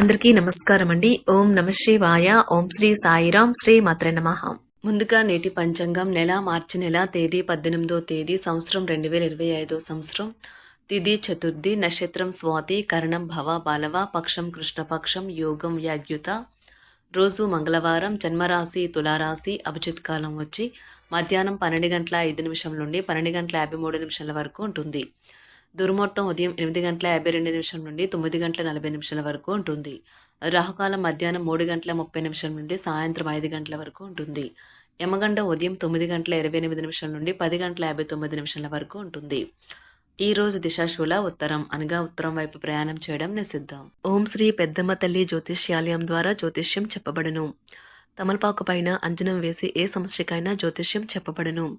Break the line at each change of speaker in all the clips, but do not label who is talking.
అందరికీ నమస్కారం అండి. ఓం నమ శివాయ. ఓం శ్రీ సాయిరాం శ్రీ మాత్ర నమ. ముందుగా నేటి పంచాంగం నెల మార్చి నెల తేదీ పద్దెనిమిదో తేదీ సంవత్సరం రెండు వేల ఇరవై ఐదో సంవత్సరం. తిథి చతుర్థి నక్షత్రం స్వాతి కరణం భవ బాలవ పక్షం కృష్ణపక్షం యోగం వ్యాగ్యుత రోజు మంగళవారం జన్మరాశి తులారాశి అభిజిత్ కాలం వచ్చి మధ్యాహ్నం పన్నెండు గంటల ఐదు నిమిషం నుండి పన్నెండు గంటల యాభై మూడు నిమిషాల వరకు ఉంటుంది. దుర్ముహూర్తం ఉదయం ఎనిమిది గంటల యాభై రెండు నిమిషం నుండి తొమ్మిది గంటల నలభై నిమిషాల వరకు ఉంటుంది. రాహుకాలం మధ్యాహ్నం మూడు గంటల ముప్పై నిమిషం నుండి సాయంత్రం ఐదు గంటల వరకు ఉంటుంది. యమగండ ఉదయం తొమ్మిది గంటల ఇరవై ఎనిమిది నిమిషాల నుండి పది గంటల యాభై తొమ్మిది నిమిషాల వరకు ఉంటుంది. ఈ రోజు దిశాశూల ఉత్తరం అనగా ఉత్తరం వైపు ప్రయాణం చేయడం నిషిద్ధం. ఓం శ్రీ పెద్దమ్మ తల్లి జ్యోతిష్యాలయం ద్వారా జ్యోతిష్యం చెప్పబడును. తమలపాకు పైన అంజనం వేసి ఏ సమస్యకైనా జ్యోతిష్యం చెప్పబడును.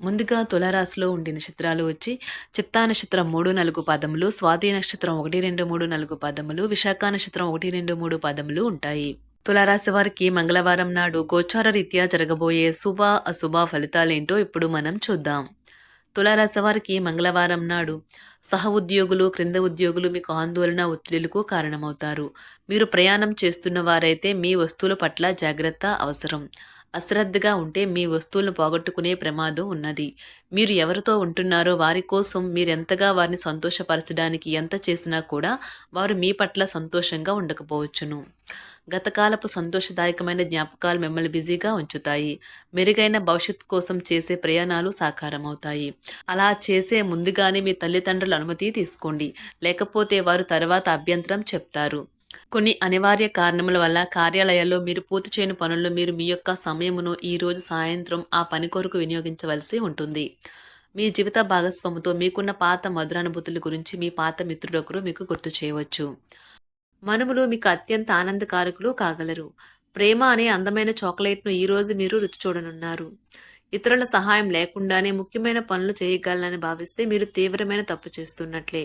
ముందుగా తులారాశిలో ఉండే నక్షత్రాలు వచ్చి చిత్తా నక్షత్రం మూడు నాలుగు పదములు స్వాతి నక్షత్రం ఒకటి రెండు మూడు నాలుగు పదములు విశాఖ నక్షత్రం ఒకటి రెండు మూడు పదములు ఉంటాయి. తులారాశి వారికి మంగళవారం నాడు గోచార రీత్యా జరగబోయే శుభ అశుభ ఫలితాలేంటో ఇప్పుడు మనం చూద్దాం. తులారాశి వారికి మంగళవారం నాడు సహ ఉద్యోగులు క్రింద ఉద్యోగులు మీకు ఆందోళన ఒత్తిడులకు కారణమవుతారు. మీరు ప్రయాణం చేస్తున్న వారైతే మీ వస్తువుల పట్ల జాగ్రత్త అవసరం. అశ్రద్ధగా ఉంటే మీ వస్తువులను పోగొట్టుకునే ప్రమాదం ఉన్నది. మీరు ఎవరితో ఉంటున్నారో వారి కోసం మీరెంతగా వారిని సంతోషపరచడానికి ఎంత చేసినా కూడా వారు మీ పట్ల సంతోషంగా ఉండకపోవచ్చును. గతకాలపు సంతోషదాయకమైన జ్ఞాపకాలు మిమ్మల్ని బిజీగా ఉంచుతాయి. మెరుగైన భవిష్యత్తు కోసం చేసే ప్రయాణాలు సాకారమవుతాయి. అలా చేసే ముందుగానే మీ తల్లిదండ్రుల అనుమతి తీసుకోండి. లేకపోతే వారు తర్వాత అభ్యంతరం చెప్తారు. కొన్ని అనివార్య కారణముల వల్ల కార్యాలయాల్లో మీరు పూర్తి చేయని పనుల్లో మీరు మీ యొక్క సమయమును ఈరోజు సాయంత్రం ఆ పని కొరకు వినియోగించవలసి ఉంటుంది. మీ జీవిత భాగస్వామితో మీకున్న పాత మధురానుభూతుల గురించి మీ పాత మిత్రుడొకరు మీకు గుర్తు చేయవచ్చు. మనుములు మీకు అత్యంత ఆనందకారకులు కాగలరు. ప్రేమ అనే అందమైన చాక్లెట్ను ఈరోజు మీరు రుచి చూడనున్నారు. ఇతరుల సహాయం లేకుండానే ముఖ్యమైన పనులు చేయగలనని భావిస్తే మీరు తీవ్రమైన తప్పు చేస్తున్నట్లే.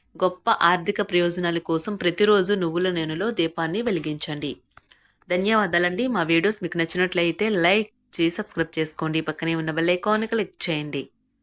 గొప్ప ఆర్థిక ప్రయోజనాల కోసం ప్రతిరోజు నువ్వుల నూనెలో దీపాన్ని వెలిగించండి. ధన్యవాదాలండి. మా వీడియోస్ మీకు నచ్చినట్లయితే లైక్ చేసి సబ్స్క్రైబ్ చేసుకోండి. పక్కనే ఉన్న బెల్ ఐకాన్ క్లిక్ చేయండి.